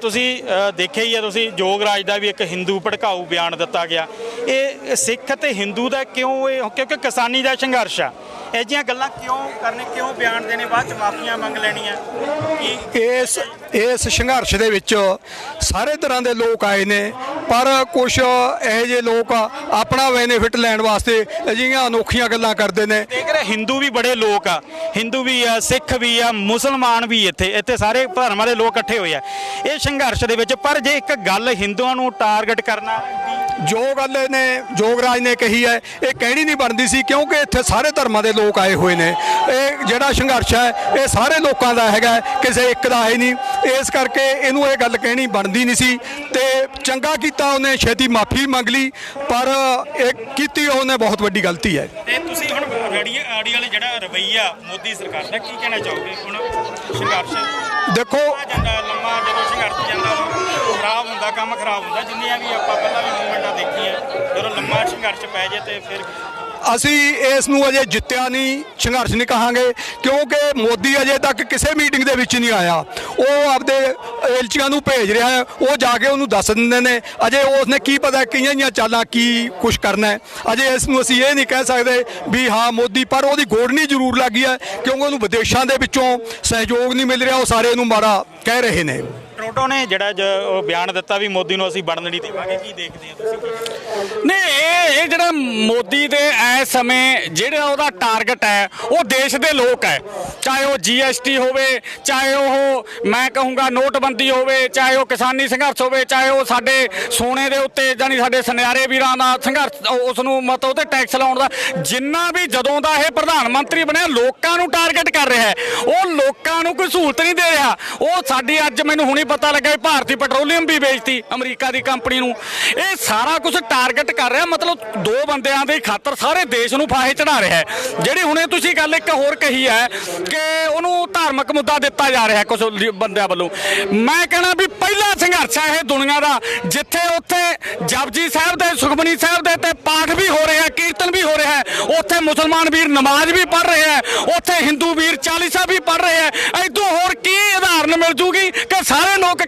ਤੁਸੀਂ ਦੇਖਿਆ ਹੀ ਹੈ ਤੁਸੀਂ ਜੋਗਰਾਜ ਦਾ ਵੀ ਇੱਕ ਹਿੰਦੂ ਭੜਕਾਊ ਬਿਆਨ ਦਿੱਤਾ ਗਿਆ। ਇਹ ਸਿੱਖ ਤੇ ਹਿੰਦੂ ਦਾ ਕਿਉਂ ਇਹ, ਕਿਉਂਕਿ ਕਿਸਾਨੀ ਦਾ ਸੰਘਰਸ਼ ਆ। ਇਹ ਜਿਹੀਆਂ ਗੱਲਾਂ ਕਿਉਂ ਕਰਨੇ ਕਿਉਂ ਬਿਆਨ ਦੇਣੇ ਬਾਅਦ ਚ ਮਾਫੀਆਂ ਮੰਗ ਲੈਣੀਆਂ? ਇਸ ਇਸ ਸੰਘਰਸ਼ ਦੇ ਵਿੱਚ ਸਾਰੇ ਤਰ੍ਹਾਂ ਦੇ ਲੋਕ ਆਏ ਨੇ ਪਰ ਕੁਝ ਇਹੋ ਜਿਹੇ ਲੋਕ ਆਪਣਾ ਬੈਨੀਫਿਟ ਲੈਣ ਵਾਸਤੇ ਅਜਿਹੀਆਂ ਅਨੋਖੀਆਂ ਗੱਲਾਂ ਕਰਦੇ ਨੇ। ਦੇਖ ਰਹੇ ਹਿੰਦੂ ਵੀ ਬੜੇ ਲੋਕ ਆ। ਹਿੰਦੂ ਵੀ ਆ ਸਿੱਖ ਵੀ ਆ ਮੁਸਲਮਾਨ ਵੀ ਇੱਥੇ ਇੱਥੇ ਸਾਰੇ ਧਰਮਾਂ ਦੇ ਲੋਕ ਇਕੱਠੇ ਹੋਏ ਆ। ਇਹ ਸੰਘਰਸ਼ ਦੇ ਵਿੱਚ ਪਰ ਜੇ ਇੱਕ ਗੱਲ ਹਿੰਦੂਆਂ ਨੂੰ ਟਾਰਗੇਟ ਕਰਨਾ ਜੋ ਗੱਲ ਇਹਨੇ ਜੋਗਰਾਜ ਨੇ ਕਹੀ ਹੈ ਇਹ ਕਹਿਣੀ ਨਹੀਂ ਬਣਦੀ ਸੀ ਕਿਉਂਕਿ ਇੱਥੇ ਸਾਰੇ ਧਰਮਾਂ ਦੇ ਲੋਕ ਆਏ ਹੋਏ ਨੇ। ਇਹ ਜਿਹੜਾ ਸੰਘਰਸ਼ ਹੈ ਇਹ ਸਾਰੇ ਲੋਕਾਂ ਦਾ ਹੈਗਾ ਕਿਸੇ ਇੱਕ ਦਾ ਹੈ ਨਹੀਂ। ਇਸ ਕਰਕੇ ਇਹਨੂੰ ਇਹ ਗੱਲ ਕਹਿਣੀ ਬਣਦੀ ਨਹੀਂ ਸੀ ਤੇ ਚੰਗਾ ਕੀਤਾ ਉਹਨੇ ਛੇਤੀ ਮਾਫੀ ਮੰਗ ਲਈ ਪਰ ਇਹ ਕੀਤੀ ਉਹਨੇ ਬਹੁਤ ਵੱਡੀ ਗਲਤੀ ਹੈ। ਤੇ ਤੁਸੀਂ ਹੁਣ ਰੜੀ ਆੜੀ ਵਾਲੇ ਜਿਹੜਾ ਰਵਈਆ ਮੋਦੀ ਸਰਕਾਰ ਦਾ ਕੀ ਕਹਿਣਾ ਚਾਹੋਗੇ? ਹੁਣ ਸੰਘਰਸ਼ ਦੇਖੋ ਜਾਂਦਾ ਲੰਮਾ ਜਦੋਂ ਸੰਘਰਸ਼ ਜਾਂਦਾ ਖਰਾਬ ਹੁੰਦਾ ਕੰਮ ਖਰਾਬ ਹੁੰਦਾ ਜਿੰਨੀਆਂ ਵੀ ਆਪਾਂ ਪਹਿਲਾਂ ਵੀ ਮੂਵਮੈਂਟਾਂ ਦੇਖੀਆਂ ਜਦੋਂ ਲੰਮਾ ਸੰਘਰਸ਼ ਪੈ ਜੇ ਤੇ ਫਿਰ ਅਸੀਂ ਇਸ ਨੂੰ ਅਜੇ ਜਿੱਤਿਆ ਨਹੀਂ, ਸੰਘਰਸ਼ ਨਹੀਂ ਕਹਾਂਗੇ, ਕਿਉਂਕਿ ਮੋਦੀ ਅਜੇ ਤੱਕ ਕਿਸੇ ਮੀਟਿੰਗ ਦੇ ਵਿੱਚ ਨਹੀਂ ਆਇਆ। ਉਹ ਆਪਦੇ ਏਲਚੀਆਂ ਨੂੰ ਭੇਜ ਰਿਹਾ ਹੈ, ਉਹ ਜਾ ਕੇ ਉਹਨੂੰ ਦੱਸ ਦਿੰਦੇ ਨੇ। ਅਜੇ ਉਸਨੇ ਕੀ ਪਤਾ ਕਿਹੀਆਂ ਜੀਆਂ ਚਾਲਾਂ, ਕੀ ਕੁਝ ਕਰਨਾ ਹੈ। ਅਜੇ ਇਸ ਨੂੰ ਅਸੀਂ ਇਹ ਨਹੀਂ ਕਹਿ ਸਕਦੇ ਵੀ ਹਾਂ, ਮੋਦੀ, ਪਰ ਉਹਦੀ ਗੋੜਨੀ ਜ਼ਰੂਰ ਲੱਗੀ ਹੈ, ਕਿਉਂਕਿ ਉਹਨੂੰ ਵਿਦੇਸ਼ਾਂ ਦੇ ਵਿੱਚੋਂ ਸਹਿਯੋਗ ਨਹੀਂ ਮਿਲ ਰਿਹਾ, ਉਹ ਸਾਰੇ ਇਹਨੂੰ ਮਾੜਾ ਕਹਿ ਰਹੇ ਨੇ। ਟਰੋਟੋ ਨੇ ਜਿਹੜਾ ਜ- ਉਹ ਬਿਆਨ ਦਿੱਤਾ ਵੀ ਮੋਦੀ ਨੂੰ ਅਸੀਂ ਬਣਨ ਦੇਵਾਂਗੇ, ਕੀ ਦੇਖਦੇ ਆ ਤੁਸੀਂ? ਨਹੀਂ, ਇਹ ਇਹ ਜਿਹੜਾ ਮੋਦੀ ਦੇ ਐ ਸਮੇਂ ਜਿਹੜਾ ਉਹਦਾ ਟਾਰਗੇਟ ਹੈ, ਉਹ ਦੇਸ਼ ਦੇ ਲੋਕ ਹੈ। ਚਾਹੇ ਉਹ ਜੀਐਸਟੀ ਹੋਵੇ, ਚਾਹੇ ਉਹ ਮੈਂ ਕਹੂੰਗਾ ਨੋਟਬੰਦੀ ਹੋਵੇ, ਚਾਹੇ ਉਹ ਕਿਸਾਨੀ ਸੰਘਰਸ਼ ਹੋਵੇ, ਚਾਹੇ ਉਹ ਸਾਡੇ ਸੋਨੇ ਦੇ ਉੱਤੇ ਜਾਨੀ ਸਾਡੇ ਸੁਨਿਆਰੇ ਵੀਰਾਂ ਦਾ ਸੰਘਰਸ਼ ਉਸ ਨੂੰ ਮਤਲਬ ਉਹਤੇ ਟੈਕਸ ਲਾਉਣ ਦਾ, ਜਿੰਨਾ ਵੀ ਜਦੋਂ ਦਾ ਇਹ ਪ੍ਰਧਾਨ ਮੰਤਰੀ ਬਣਿਆ, ਲੋਕਾਂ ਨੂੰ ਟਾਰਗੇਟ ਕਰ ਰਿਹਾ ਹੈ। ਉਹ ਲੋਕਾਂ ਨੂੰ ਕੋਈ ਸਹੂਲਤ ਨਹੀਂ ਦੇ ਰਿਹਾ। ਉਹ ਸਾਡੀ ਅੱਜ ਮੈਨੂੰ ਹੁਣੀ ਪਤਾ ਲੱਗਾ ਵੀ ਭਾਰਤੀ ਪੈਟਰੋਲੀਅਮ ਵੀ ਵੇਚਤੀ ਅਮਰੀਕਾ ਦੀ ਕੰਪਨੀ ਨੂੰ। ਇਹ ਸਾਰਾ ਕੁਝ ਟਾਰਗੇਟ ਕਰ ਰਿਹਾ, ਮਤਲਬ ਦੋ ਬੰਦਿਆਂ ਦੇ ਖਾਤਰ ਸਾਰੇ ਦੇਸ਼ ਨੂੰ ਫਾਹੇ ਚੜਾ ਰਿਹਾ ਹੈ। ਜਿਹੜੀ ਹੁਣੇ ਤੁਸੀਂ ਗੱਲ ਇੱਕ ਹੋਰ ਕਹੀ ਹੈ ਕਿ ਉਹਨੂੰ ਧਾਰਮਿਕ ਮੁੱਦਾ ਦਿੱਤਾ ਜਾ ਰਿਹਾ ਕੁਝ ਬੰਦਿਆਂ ਵੱਲੋਂ। ਮੈਂ ਕਹਿਣਾ ਵੀ ਪਹਿਲਾ ਸੰਘਰਸ਼ ਹੈ ਇਹ ਦੁਨੀਆ ਦਾ, ਜਿੱਥੇ ਉੱਥੇ ਜਪਜੀ ਸਾਹਿਬ ਦੇ, ਸੁਖਮਨੀ ਸਾਹਿਬ ਦੇ ਤੇ ਪਾਠ ਵੀ ਹੋ ਰਿਹਾ ਕੀਰਤਨ ਵੀ ਹੋ ਰਿਹਾ ਉੱਥੇ ਮੁਸਲਮਾਨ ਵੀਰ ਨਮਾਜ਼ ਵੀ ਪੜ੍ਹ ਰਹੇ ਹੈ, ਉੱਥੇ ਹਿੰਦੂ ਵੀਰ ਚਾਲੀਸਾ ਵੀ ਪੜ੍ਹ ਰਹੇ ਹੈ। ਐਦੋਂ ਹੋਰ ਕੀ ਉਦਾਹਰਨ ਮਿਲ ਜੂਗੀ?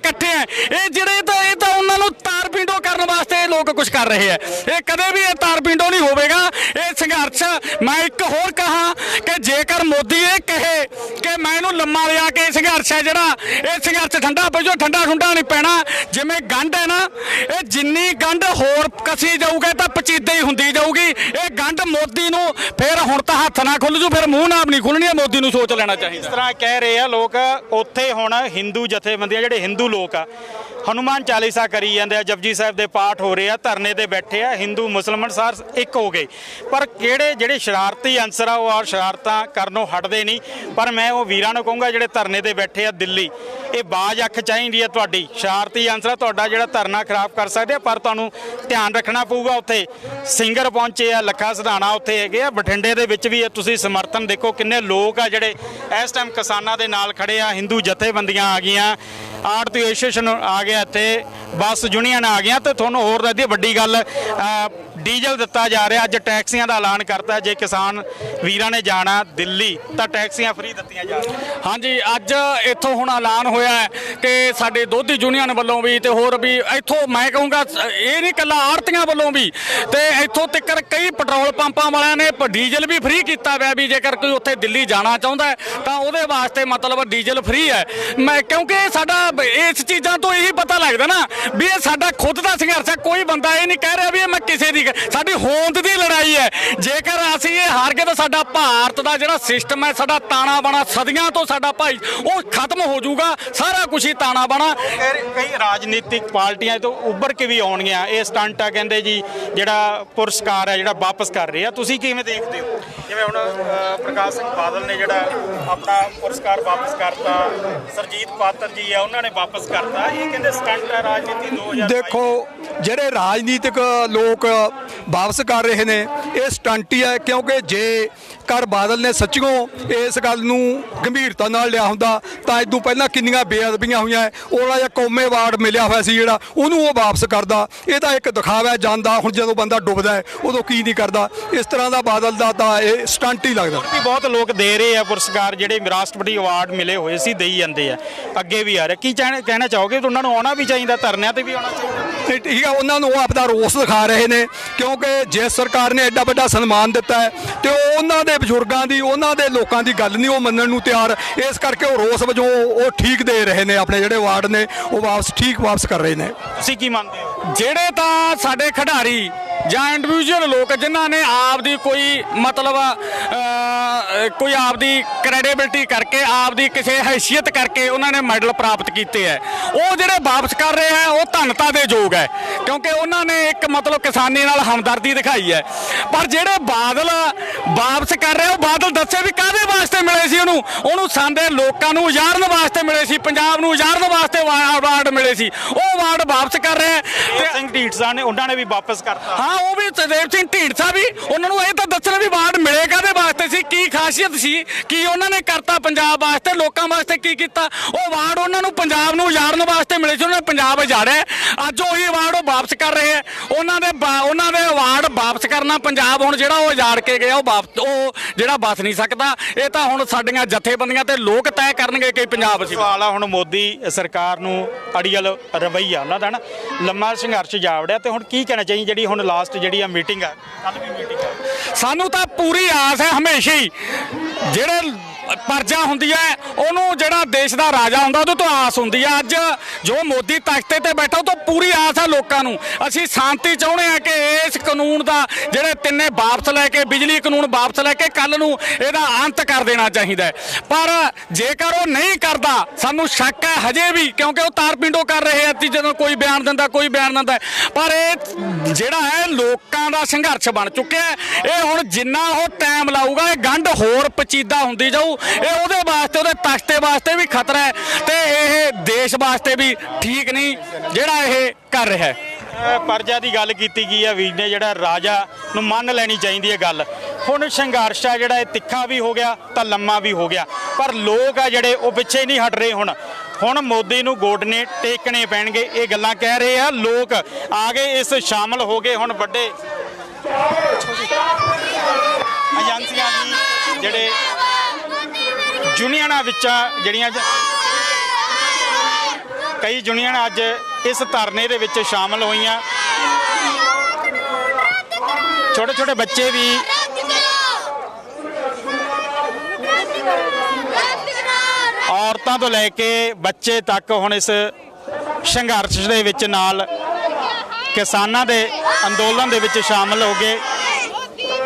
ਇਕੱਠੇ ਹੈ ਇਹ ਜਿਹੜੇ ਤਾਂ ਇਹ ਤਾਂ ਉਹਨਾਂ ਨੂੰ ਤਾਰ ਪਿੰਡੋ ਕਰਨ ਵਾਸਤੇ ਇਹ ਲੋਕ ਕੁਝ ਕਰ ਰਹੇ ਹੈ ਇਹ ਕਦੇ ਵੀ ਇਹ ਤਾਰ ਪਿੰਡੋ ਨਹੀਂ ਹੋਵੇਗਾ। ਸੰਘਰਸ਼ ਮੈਂ ਇੱਕ ਹੋਰ ਕਹਾ ਕਿ ਜੇਕਰ ਮੋਦੀ ਇਹ ਕਹੇ ਕਿ ਮੈਂ ਇਹਨੂੰ ਲੰਮਾ ਲਿਆ ਕੇ ਸੰਘਰਸ਼ ਹੈ ਜਿਹੜਾ, ਇਹ ਸੰਘਰਸ਼ ਠੰਡਾ ਪੈ ਜਾਓ ਠੰਡਾ ਠੁੰਡਾ ਨਹੀਂ ਪੈਣਾ, ਜਿਵੇਂ ਗੰਢ ਹੈ ਨਾ, ਇਹ ਜਿੰਨੀ ਗੰਢ ਹੋਰ ਕਸੀ ਜਾਊਗਾ ਤਾਂ ਪਚੀਦੇ ਹੀ ਹੁੰਦੀ ਜਾਊਗੀ। ਇਹ ਗੰਢ ਮੋਦੀ ਨੂੰ ਫਿਰ ਹੁਣ ਤਾਂ ਹੱਥ ਨਾ ਖੁੱਲ ਜੂ, ਫਿਰ ਮੂੰਹ ਨਾਲ ਨਹੀਂ ਖੁੱਲਣੀ ਮੋਦੀ ਨੂੰ ਸੋਚ ਲੈਣਾ ਇਸ ਚਾਹੀਦਾ ਤਰ੍ਹਾਂ ਕਹਿ ਰਹੇ ਆ ਲੋਕ, ਉੱਥੇ ਹੁਣ ਹਿੰਦੂ ਜਥੇਬੰਦੀਆਂ ਜਿਹੜੇ ਹਿੰਦੂ ਲੋਕ ਆ, ਹਨੂਮਾਨ ਚਾਲੀਸਾ ਕਰੀ ਜਾਂਦੇ ਆ, ਜਪਜੀ ਸਾਹਿਬ ਦੇ ਪਾਠ ਹੋ ਰਹੇ ਆ, ਧਰਨੇ ਤੇ ਬੈਠੇ ਆ ਹਿੰਦੂ ਮੁਸਲਮਾਨ ਸਾਰ ਇੱਕ ਹੋ ਗਏ। ਪਰ ਕਿਹੜੇ ਜਿਹੜੇ ਸ਼ਰਾਰਤੀ ਅੰਸਰ ਆ, ਉਹ ਆ ਸ਼ਰਾਰਤਾਂ ਕਰਨੋਂ ਹਟਦੇ ਨਹੀਂ। ਪਰ ਮੈਂ ਉਹ ਵੀਰਾਂ ਨੂੰ ਕਹੂੰਗਾ, ਜਿਹੜੇ ਧਰਨੇ ਤੇ ਬੈਠੇ ਆ ਦਿੱਲੀ, ਇਹ ਬਾਜ ਅੱਖ ਚਾਹੀਦੀ ਆ ਤੁਹਾਡੀ। ਸ਼ਰਾਰਤੀ ਅੰਸਰ ਆ, ਤੁਹਾਡਾ ਜਿਹੜਾ ਧਰਨਾ ਖਰਾਬ ਕਰ ਸਕਦੇ ਆ, ਪਰ ਤੁਹਾਨੂੰ ਧਿਆਨ ਰੱਖਣਾ ਪਊਗਾ ਉੱਥੇ। ਸਿੰਗਰ ਪਹੁੰਚੇ ਆ, ਲੱਖਾ ਸਿਧਾਣਾ ਉੱਥੇ ਹੈਗੇ ਆ। ਬਠਿੰਡੇ ਦੇ ਵਿੱਚ ਵੀ ਇਹ ਤੁਸੀਂ ਸਮਰਥਨ ਦੇਖੋ ਕਿੰਨੇ ਲੋਕ ਆ ਜਿਹੜੇ ਇਸ ਟਾਈਮ ਕਿਸਾਨਾਂ ਦੇ ਨਾਲ ਖੜੇ ਆ ਹਿੰਦੂ ਜਥੇਬੰਦੀਆਂ ਆ ਗਈਆਂ। ਆੜਤੀ ਐਸੋਸੀਏਸ਼ਨ ਆ ਗਿਆ ਇੱਥੇ, ਬੱਸ ਯੂਨੀਅਨ ਆ ਗਿਆ। ਤੇ ਤੁਹਾਨੂੰ ਹੋਰ ਦੱਸਦੀ ਵੱਡੀ ਗੱਲ ਡੀਜ਼ਲ ਦਿੱਤਾ ਜਾ ਰਿਹਾ। ਅੱਜ ਟੈਕਸੀਆਂ ਦਾ ਐਲਾਨ ਕਰਤਾ ਜੇ ਕਿਸਾਨ ਵੀਰਾਂ ਨੇ ਜਾਣਾ ਦਿੱਲੀ, ਤਾਂ ਟੈਕਸੀਆਂ ਫ੍ਰੀ ਦਿੱਤੀਆਂ ਜਾ ਰਹੀਆਂ। ਹਾਂਜੀ, ਅੱਜ ਇੱਥੋਂ ਹੁਣ ਐਲਾਨ ਹੋਇਆ ਹੈ ਕਿ ਸਾਡੇ ਦੋਧੀ ਯੂਨੀਅਨ ਵੱਲੋਂ ਵੀ ਤੇ ਹੋਰ ਵੀ ਇੱਥੋਂ ਮੈਂ ਕਹੂੰਗਾ, ਇਹ ਨਹੀਂ ਕੱਲਾ ਆੜਤੀਆਂ ਵੱਲੋਂ ਵੀ ਤੇ ਇੱਥੋਂ ਤੱਕ ਕਈ ਪੈਟਰੋਲ ਪੰਪਾਂ ਵਾਲਿਆਂ ਨੇ ਪ- ਡੀਜ਼ਲ ਵੀ ਫ੍ਰੀ ਕੀਤਾ ਹੋਇਆ ਵੀ ਜੇਕਰ ਕੋਈ ਉੱਥੇ ਦਿੱਲੀ ਜਾਣਾ ਚਾਹੁੰਦਾ ਤਾਂ ਉਹਦੇ ਵਾਸਤੇ ਮਤਲਬ ਡੀਜ਼ਲ ਫ੍ਰੀ ਹੈ। ਮੈਂ ਕਿਉਂਕਿ ਸਾਡਾ ਇਸ ਚੀਜ਼ਾਂ ਤੋਂ ਇਹੀ ਪਤਾ ਲੱਗਦਾ ਨਾ ਵੀ ਇਹ ਸਾਡਾ ਖੁਦ ਦਾ ਸੰਘਰਸ਼ ਹੈ। ਕੋਈ ਬੰਦਾ ਇਹ ਨਹੀਂ ਕਹਿ ਰਿਹਾ ਵੀ ਇਹ ਮੈਂ ਕਿਸੇ ਦੀ ਸਾਡੀ ਹੋਂਦ ਦੀ ਲੜਾਈ ਹੈ। ਜੇਕਰ ਅਸੀਂ ਇਹ ਹਾਰ ਗਏ ਤਾਂ ਸਾਡਾ ਭਾਰਤ ਦਾ ਜਿਹੜਾ ਸਿਸਟਮ ਹੈ, ਸਾਡਾ ਤਾਣਾ ਬਾਣਾ ਸਦੀਆਂ ਤੋਂ ਸਾਡਾ ਭਾਈ, ਉਹ ਖਤਮ ਹੋ ਜਾਊਗਾ। ਸਾਰਾ ਕੁਝ ਹੀ ਤਾਣਾ ਬਾਣਾ। ਕਈ- ਕਈ ਰਾਜਨੀਤਿਕ ਪਾਰਟੀਆਂ ਤੋਂ ਉੱਭਰ ਕੇ ਵੀ ਆਉਣਗੀਆਂ। ਇਹ ਸਟੰਟ ਆ ਕਹਿੰਦੇ ਜੀ, ਜਿਹੜਾ ਪੁਰਸਕਾਰ ਹੈ, ਜਿਹੜਾ ਵਾਪਸ ਕਰ ਰਹੇ ਆ। ਤੁਸੀਂ ਕਿਵੇਂ ਦੇਖਦੇ ਹੋ? ਜਿਵੇਂ ਹੁਣ ਪ੍ਰਕਾਸ਼ ਸਿੰਘ ਬਾਦਲ ਨੇ ਜਿਹੜਾ ਆਪਣਾ ਪੁਰਸਕਾਰ ਵਾਪਸ ਕਰਤਾ ਸਰਜੀਤ ਪਾਤਰ ਜੀ ਆ ਉਹਨਾਂ ਨੇ ਵਾਪਸ ਕਰਤਾ। ਇਹ ਕਹਿੰਦੇ ਸਟੰਟ ਆ ਰਾਜਨੀਤੀ 2022 ਦੇਖੋ ਜਿਹੜੇ ਰਾਜਨੀਤਿਕ ਲੋਕ ਵਾਪਸ ਕਰ ਰਹੇ ਨੇ ਇਹ ਸਟੰਟ ਹੀ ਹੈ ਕਿਉਂਕਿ ਜੇ ਕਰ ਬਾਦਲ ਨੇ ਸੱਚੀਓ ਇਸ ਗੱਲ ਨੂੰ ਗੰਭੀਰਤਾ ਨਾਲ ਲਿਆ ਹੁੰਦਾ। ਤਾਂ ਇਦੋਂ ਪਹਿਲਾਂ ਕਿੰਨੀਆਂ ਬੇਅਦਬੀਆਂ ਹੋਈਆਂ। ਉਹਦਾ ਜਿਹਾ ਕੌਮੇ ਅਵਾਰਡ ਮਿਲਿਆ ਹੋਇਆ ਸੀ ਜਿਹੜਾ ਉਹਨੂੰ ਉਹ ਵਾਪਸ ਕਰਦਾ। ਇਹ ਤਾਂ ਇੱਕ ਦਿਖਾਵਾ ਹੈ ਜਾਂਦਾ ਹੁਣ ਜਦੋਂ ਬੰਦਾ ਡੁੱਬਦਾ ਹੈ ਉਦੋਂ ਕੀ ਨਹੀਂ ਕਰਦਾ। ਇਸ ਤਰ੍ਹਾਂ ਦਾ ਬਾਦਲ ਦਾ ਤਾਂ ਇਹ ਸਟੰਟ ਹੀ ਲੱਗਦਾ। ਵੀ ਬਹੁਤ ਲੋਕ ਦੇ ਰਹੇ ਆ ਪੁਰਸਕਾਰ ਜਿਹੜੇ ਰਾਸ਼ਟਰਪਤੀ ਅਵਾਰਡ ਮਿਲੇ ਹੋਏ ਸੀ ਦੇਈ ਜਾਂਦੇ ਆ। ਅੱਗੇ ਵੀ ਆ ਰਿਹਾ। ਕੀ ਚਾਹਣਾ- ਕਹਿਣਾ ਚਾਹੋਗੇ? ਉਹਨਾਂ ਨੂੰ ਆਉਣਾ ਵੀ ਚਾਹੀਦਾ ਧਰਨਿਆਂ ਤੇ ਵੀ ਆਉਣਾ ਚਾਹੀਦਾ। ਠੀਕ ਹੈ ਉਹਨਾਂ ਨੂੰ ਉਹ ਆਪਦਾ ਰੋਸ ਦਿਖਾ ਰਹੇ ਨੇ ਕਿਉਂਕਿ ਜੇ ਸਰਕਾਰ ਨੇ ਐਡਾ ਵੱਡਾ ਸਨਮਾਨ ਦਿੱਤਾ ਹੈ ਤੇ ਉਹ ਉਹਨਾਂ ਦੇ ਬਜ਼ੁਰਗਾਂ ਦੀ, ਉਹਨਾਂ ਦੇ ਲੋਕਾਂ ਦੀ ਗੱਲ ਨਹੀਂ ਉਹ ਮੰਨਣ ਨੂੰ ਤਿਆਰ। ਇਸ ਕਰਕੇ ਉਹ ਰੋਸ ਵਜੋਂ ਉਹ ਠੀਕ ਦੇ ਰਹੇ ਨੇ, ਆਪਣੇ ਜਿਹੜੇ ਵਾਰਡ ਨੇ, ਉਹ ਵਾਪਸ ਠੀਕ ਵਾਪਸ ਕਰ ਰਹੇ ਨੇ। ਤੁਸੀਂ ਕੀ ਮੰਨਦੇ ਹੋ? ਜਿਹੜੇ ਤਾਂ ਸਾਡੇ ਖਿਡਾਰੀ ਜਾਂ ਇੰਡੀਵਿਜੂਅਲ ਲੋਕ ਜਿਨ੍ਹਾਂ ਨੇ ਆਪ ਦੀ ਕੋਈ ਮਤਲਬ ਕੋਈ ਆਪ ਦੀ ਕ੍ਰੈਡੀਬਿਲਟੀ ਕਰਕੇ, ਆਪਦੀ ਕਿਸੇ ਹੈਸੀਅਤ ਕਰਕੇ ਉਹਨਾਂ ਨੇ ਮੈਡਲ ਪ੍ਰਾਪਤ ਕੀਤੇ ਹੈ। ਉਹ ਜਿਹੜੇ ਵਾਪਸ ਕਰ ਰਹੇ ਹੈ, ਉਹ ਧੰਨਤਾ ਦੇ ਯੋਗ ਹੈ, ਕਿਉਂਕਿ ਉਹਨਾਂ ਨੇ ਇੱਕ ਮਤਲਬ ਕਿਸਾਨੀ ਨਾਲ ਹਮਦਰਦੀ ਦਿਖਾਈ ਹੈ। ਪਰ ਜਿਹੜੇ ਬਾਦਲ ਵਾਪਸ ਕਰ ਰਹੇ, ਉਹ ਬਾਦਲ ਦੱਸੇ ਵੀ ਕਾਹਦੇ ਵਾਸਤੇ ਮਿਲੇ ਸੀ ਉਹਨੂੰ? ਉਹਨੂੰ ਸਾਡੇ ਲੋਕਾਂ ਨੂੰ ਉਜਾੜਨ ਵਾਸਤੇ ਮਿਲੇ ਸੀ, ਪੰਜਾਬ ਨੂੰ ਉਜਾੜਨ ਵਾਸਤੇ ਅਵਾਰਡ ਮਿਲੇ ਸੀ। ਉਹ ਅਵਾਰਡ ਵਾਪਸ ਕਰ ਰਿਹਾ ਤੇ ਸਿੰਘ ਢੀਂਡਸਾ ਨੇ ਉਹਨਾਂ ਨੇ ਵੀ ਵਾਪਸ ਕਰਤਾ। ਹਾਂ ਉਹ ਵੀ ਸੁਦੇਵ ਸਿੰਘ ਢੀਂਡਸਾ ਵੀ ਉਹਨਾਂ ਨੂੰ ਇਹ ਤਾਂ ਦੱਸਣਾ ਵੀ ਅਵਾਰਡ ਮਿਲੇ ਕਾਦੇ ਵਾਸਤੇ ਸੀ ਕੀ ਖਾਸੀਅਤ ਸੀ ਕੀ ਉਹਨਾਂ ਨੇ ਕਰਤਾ ਪੰਜਾਬ ਵਾਸਤੇ ਲੋਕਾਂ ਵਾਸਤੇ ਕੀ ਕੀਤਾ। ਉਹ ਅਵਾਰਡ ਉਹਨਾਂ ਨੂੰ ਪੰਜਾਬ ਨੂੰ ਉਜਾੜਨ ਵਾਸਤੇ ਮਿਲੇ ਸੀ ਉਹਨਾਂ ਨੇ ਪੰਜਾਬ ਉਜਾੜਿਆ। ਅੱਜ ਉਹੀ ਅਵਾਰਡ ਉਹ ਵਾਪਸ ਕਰ ਰਹੇ ਆ। ਉਹਨਾਂ ਦੇ ਉਹਨਾਂ ਦੇ ਅਵਾਰਡ ਵਾਪਸ ਕਰਨਾ ਪੰਜਾਬ ਹੁਣ ਜਿਹੜਾ ਉਹ ਉਜਾੜ ਕੇ ਗਿਆ ਉਹ ਵਾਪਸ ਉਹ ਜਿਹੜਾ ਬਸ ਨਹੀਂ ਸਕਦਾ। ਇਹ ਤਾਂ ਹੁਣ ਸਾਡੀਆਂ ਜਥੇਬੰਦੀਆਂ ਤੇ ਲੋਕ ਤੈਅ ਕਰਨਗੇ ਕਿ ਪੰਜਾਬ ਸੀ ਸਵਾਲ ਆ ਹੁਣ ਮੋਦੀ ਸਰਕਾਰ ਨੂੰ ਅੜੀਅਲ ਰਵਈਆ ਉਹਨਾਂ ਦਾ ਨਾ ਲੰਮਾ ਸੰਘਰਸ਼ ਜਾਵੜਿਆ ਤੇ ਹੁਣ ਕੀ ਕਹਿਣਾ ਚਾਹੀਏ ਜਿਹੜੀ ਹੁਣ ਲਾਸਟ ਜਿਹੜੀ ਆ ਮੀਟਿੰਗ ਆ ਕੱਲ ਵੀ ਮੀਟਿੰਗ ਆ। ਸਾਨੂੰ ਤਾਂ ਪੂਰੀ ਆਸ ਹੈ ਹਮੇਸ਼ਾ ਹੀ। ਜਿਹੜੇ ਪਰਜਾ ਹੁੰਦੀ ਹੈ, ਉਹਨੂੰ ਜਿਹੜਾ ਦੇਸ਼ ਦਾ ਰਾਜਾ ਹੁੰਦਾ, ਉਹਦੇ ਤੋਂ ਆਸ ਹੁੰਦੀ ਹੈ। ਅੱਜ ਜੋ ਮੋਦੀ ਤਖਤੇ ਤੇ ਬੈਠਾ, ਉਹ ਤੋਂ ਪੂਰੀ ਆਸ ਹੈ ਲੋਕਾਂ ਨੂੰ। ਅਸੀਂ ਸ਼ਾਂਤੀ ਚਾਹੁੰਦੇ ਆ ਕਿ ਇਸ ਕਾਨੂੰਨ ਦਾ ਜਿਹੜੇ ਤਿੰਨੇ ਵਾਪਸ ਲੈ ਕੇ, ਬਿਜਲੀ ਕਾਨੂੰਨ ਵਾਪਸ ਲੈ ਕੇ ਕੱਲ ਨੂੰ ਇਹਦਾ ਅੰਤ ਕਰ ਦੇਣਾ ਚਾਹੀਦਾ ਪਰ ਜੇਕਰ ਉਹ ਨਹੀਂ ਕਰਦਾ, ਸਾਨੂੰ ਸ਼ੱਕ ਹੈ ਹਜੇ ਵੀ, ਕਿਉਂਕਿ ਉਹ ਤਾਰਪਿੰਡੋ ਕਰ ਰਹੇ ਆ ਤੀ ਜਦੋਂ ਕੋਈ ਬਿਆਨ ਦਿੰਦਾ, ਕੋਈ ਬਿਆਨ ਦਿੰਦਾ ਪਰ ਇਹ ਜਿਹੜਾ ਹੈ ਲੋਕਾਂ ਦਾ ਸੰਘਰਸ਼ ਬਣ ਚੁੱਕਿਆ ਇਹ ਹੁਣ ਜਿੰਨਾ ਉਹ ਟਾਈਮ ਲਾਊਗਾ, ਇਹ ਗੰਢ ਹੋਰ ਪਚੀਦਾ ਹੁੰਦੀ ਜਾਊ। ਇਹ ਉਹਦੇ ਵਾਸਤੇ, ਉਹਦੇ ਤਖਤੇ ਵਾਸਤੇ ਵੀ ਖਤਰਾ ਹੈ ਤੇ ਇਹ ਦੇਸ਼ ਵਾਸਤੇ ਵੀ ਠੀਕ ਨਹੀਂ ਜਿਹੜਾ ਇਹ ਕਰ ਰਿਹਾ ਹੈ। ਪਰਜਾ ਦੀ ਗੱਲ ਕੀਤੀ ਗਈ ਹੈ ਵੀਰ ਨੇ, ਜਿਹੜਾ ਰਾਜਾ ਨੂੰ ਮੰਨ ਲੈਣੀ ਚਾਹੀਦੀ ਹੈ ਗੱਲ। ਹੁਣ ਸੰਘਰਸ਼ ਆ ਜਿਹੜਾ, ਇਹ ਤਿੱਖਾ ਵੀ ਹੋ ਗਿਆ ਤਾਂ ਲੰਮਾ ਵੀ ਹੋ ਗਿਆ। ਪਰ ਲੋਕ ਆ ਜਿਹੜੇ, ਉਹ ਪਿੱਛੇ ਨਹੀਂ ਹਟ ਰਹੇ ਹੁਣ। ਹੁਣ ਮੋਦੀ ਨੂੰ ਗੋਡਨੇ ਟੇਕਣੇ ਪੈਣਗੇ, ਇਹ ਗੱਲਾਂ ਕਹਿ ਰਹੇ ਆ ਲੋਕ। ਆ ਗਏ ਇਸ ਸ਼ਾਮਲ ਹੋ ਗਏ ਹੁਣ ਵੱਡੇ ਏਜੰਸੀਆਂ ਦੀ ਜਿਹੜੇ ਯੂਨੀਅਨਾਂ ਵਿੱਚ ਜਿਹੜੀਆਂ ਕਈ ਯੂਨੀਅਨ ਅੱਜ ਇਸ ਧਰਨੇ ਦੇ ਵਿੱਚ ਸ਼ਾਮਲ ਹੋਈਆਂ। ਛੋਟੇ ਛੋਟੇ ਬੱਚੇ ਵੀ ਔਰਤਾਂ ਤੋਂ ਲੈ ਕੇ ਬੱਚੇ ਤੱਕ ਹੁਣ ਇਸ ਸੰਘਰਸ਼ ਦੇ ਵਿੱਚ ਨਾਲ ਕਿਸਾਨਾਂ ਦੇ ਅੰਦੋਲਨ ਦੇ ਵਿੱਚ ਸ਼ਾਮਲ ਹੋ ਗਏ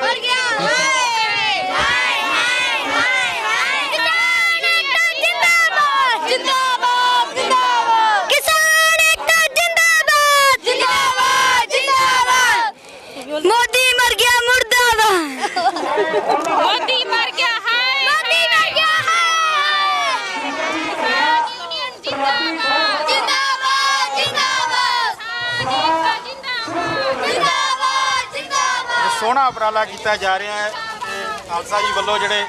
ਮਰ ਗਿਆ ਹਾਏ ਹਾਏ ਹਾਏ ਹਾਏ ਕਿਸਾਨ ਏਕਤਾ ਜਿੰਦਾਬਾਦ ਜਿੰਦਾਬਾਦ ਜਿੰਦਾਬਾਦ ਕਿਸਾਨ ਏਕਤਾ ਜਿੰਦਾਬਾਦ ਜਿੰਦਾਬਾਦ ਜਿੰਦਾਬਾਦ ਮੋਦੀ ਮਰ ਗਿਆ ਮੁਰਦਾਬਾਦ ਮੋਦੀ ਮਰ ਗਿਆ ਹਾਏ ਮੋਦੀ ਮਰ ਗਿਆ ਹਾਏ ਕਿਸਾਨ ਯੂਨੀਅਨ ਜਿੰਦਾਬਾਦ ਜਿੰਦਾਬਾਦ ਜਿੰਦਾਬਾਦ ਜਿੰਦਾਬਾਦ ਜਿੰਦਾਬਾਦ ਜਿੰਦਾਬਾਦ ਸੋਹਣਾ ਉਪਰਾਲਾ ਕੀਤਾ ਜਾ ਰਿਹਾ ਹੈ ਤੇ ਖਾਲਸਾ ਜੀ ਵੱਲੋਂ ਜਿਹੜੇ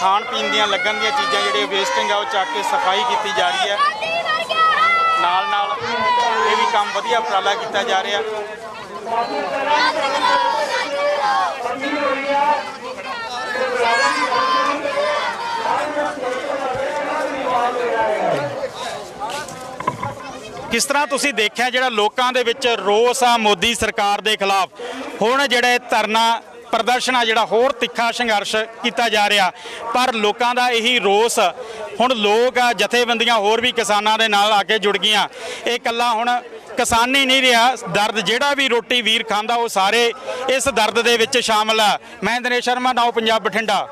ਖਾਣ ਪੀਣ ਦੀਆਂ ਲੱਗਣ ਦੀਆਂ ਚੀਜ਼ਾਂ ਜਿਹੜੀਆਂ ਵੇਸਟਿੰਗ ਆ, ਉਹ ਚੱਕ ਕੇ ਸਫ਼ਾਈ ਕੀਤੀ ਜਾ ਰਹੀ ਹੈ। ਨਾਲ ਨਾਲ ਇਹ ਵੀ ਕੰਮ ਵਧੀਆ ਉਪਰਾਲਾ ਕੀਤਾ ਜਾ ਰਿਹਾ। ਕਿਸ ਤਰ੍ਹਾਂ ਤੁਸੀਂ ਦੇਖਿਆ ਜਿਹੜਾ ਲੋਕਾਂ ਦੇ ਵਿੱਚ ਰੋਸ ਆ ਮੋਦੀ ਸਰਕਾਰ ਦੇ ਖਿਲਾਫ? ਹੁਣ ਜਿਹੜੇ ਧਰਨਾ ਪ੍ਰਦਰਸ਼ਨ ਆ ਜਿਹੜਾ ਹੋਰ ਤਿੱਖਾ ਸੰਘਰਸ਼ ਕੀਤਾ ਜਾ ਰਿਹਾ, ਪਰ ਲੋਕਾਂ ਦਾ ਇਹੀ ਰੋਸ। ਹੁਣ ਲੋਕ ਆ, ਜਥੇਬੰਦੀਆਂ ਹੋਰ ਵੀ ਕਿਸਾਨਾਂ ਦੇ ਨਾਲ ਆ ਕੇ ਜੁੜ ਗਈਆਂ। ਇਹ ਇਕੱਲਾ ਹੁਣ ਕਿਸਾਨੀ ਨਹੀਂ ਰਿਹਾ। ਦਰਦ ਜਿਹੜਾ ਵੀ ਰੋਟੀ ਵੀਰ ਖਾਂਦਾ, ਉਹ ਸਾਰੇ ਇਸ ਦਰਦ ਦੇ ਵਿੱਚ ਸ਼ਾਮਲ ਆ। ਮੈਂ ਦਿਨੇਸ਼ ਸ਼ਰਮਾ, ਨਾਓ ਪੰਜਾਬ ਬਠਿੰਡਾ।